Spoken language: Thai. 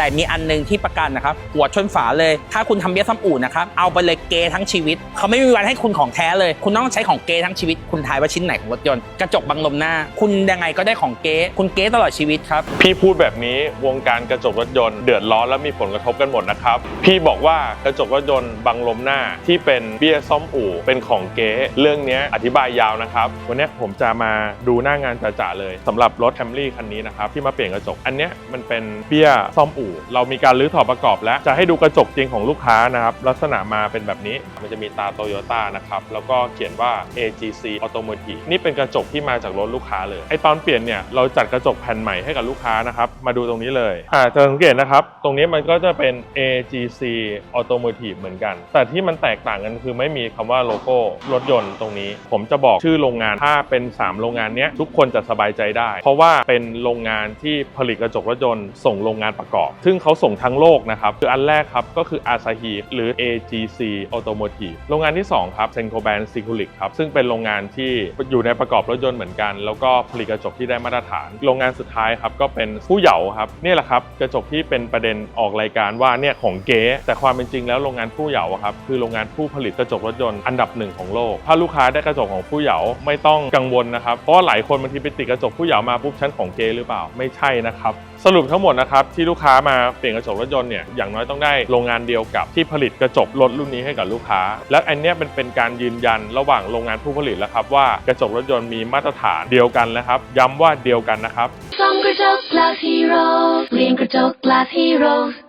แต่มีอันหนึงที่ประกันนะครับ หัวชนฝาเลย ถ้าคุณทำเบี้ยซ้ำอู่นะครับ เอาไปเลยเกทั้งชีวิต เขาไม่มีวันให้คุณของแท้เลย คุณต้องใช้ของเกทั้งชีวิต คุณทายว่าชิ้นไหนของรถยนต์ กระจกบังลมหน้า คุณยังไงก็ได้ของเกคุณเกตลอดชีวิตครับ พี่พูดแบบนี้วงการกระจกรถยนต์เดือดร้อนและมีผลกระทบกันหมดนะครับ พี่บอกว่ากระจกรถยนต์บังลมหน้าที่เป็นเบี้ยซ่อมอู่ เป็นของเก๊เรื่องนี้อธิบายยาวนะครับ วันนี้ผมจะมาดูหน้างานจ่าๆเลยสำหรับรถแคมรี่คันนี้นะครับที่มาเปลี่ยนกระจกอันนี้มันเป็นเบี้ยซ่อมอู่เรามีการรื้อถอดประกอบแล้ว จะให้ดูกระจกจริงของลูกค้านะครับ ลักษณะมาเป็นแบบนี้ มันจะมีตาโตโยต้านะครับ แล้วก็เขียนว่า AGC Automotive นี่เป็นกระจกที่มาจากรถลูกค้าเลย ไอตอนเปลี่ยนเนี่ย เราจัดกระจกแผ่นใหม่ให้กับลูกค้านะครับ มาดูตรงนี้เลย อ่าจะสังเกตนะครับ ตรงนี้มันก็จะเป็น AGC Automotive เหมือนกัน แต่ที่มันแตกต่างกันคือไม่มีคำว่าโลโก้รถยนต์ตรงนี้ ผมจะบอกชื่อโรงงาน ถ้าเป็น 3 โรงงานเนี้ยทุกคนจะสบายใจได้ เพราะว่าเป็นโรงงานที่ผลิตกระจกรถยนต์ส่งโรงงานประกอบซึ่งเขาส่งทั้งโลกนะครับ คืออันแรกครับ ก็คือ Asahi หรือ AGC Automotive โรงงานที่ 2 ครับ Senkoban s i c u l i c ครับ ซึ่งเป็นโรงงานที่อยู่ในประกอบรถยนต์เหมือนกัน แล้วก็ผลิตกระจกที่ได้มาตรฐาน โรงงานสุดท้ายครับก็เป็นผู้เหยาครับนี่แหละครับกระจกที่เป็นประเด็นออกรายการว่าเนี่ยของเก๊แต่ความเป็นจริงแล้วโรงงานผู้เหยาครับคือโรงงานผู้ผลิตกระจกรถยนต์อันดับหนึ่งของโลก ถ้าลูกค้าได้กระจกของผู้เหยาไม่ต้องกังวลนะครับเพราะว่าหลายคนบางทีไปติดกระจกผู้เหยามาปุ๊บชั้นของเก๊หรือเปล่าไม่ใช่นะครับสรุปทั้งหมดนะครับที่ลูกค้ามาเปลี่ยนกระจกรถยนต์เนี่ยอย่างน้อยต้องได้โรงงานเดียวกับที่ผลิตกระจกรถรุ่นนี้ให้กับลูกค้า และอันเนี้ยเป็นเป็นการยืนยันระหว่างโรงงานผู้ผลิตแล้วครับว่ากระจกรถยนต์มีมาตรฐานเดียวกันแล้วครับ ย้ำว่าเดียวกันนะครับซ่อมกระจก Glass Hero เปลี่ยนกระจก Glass Hero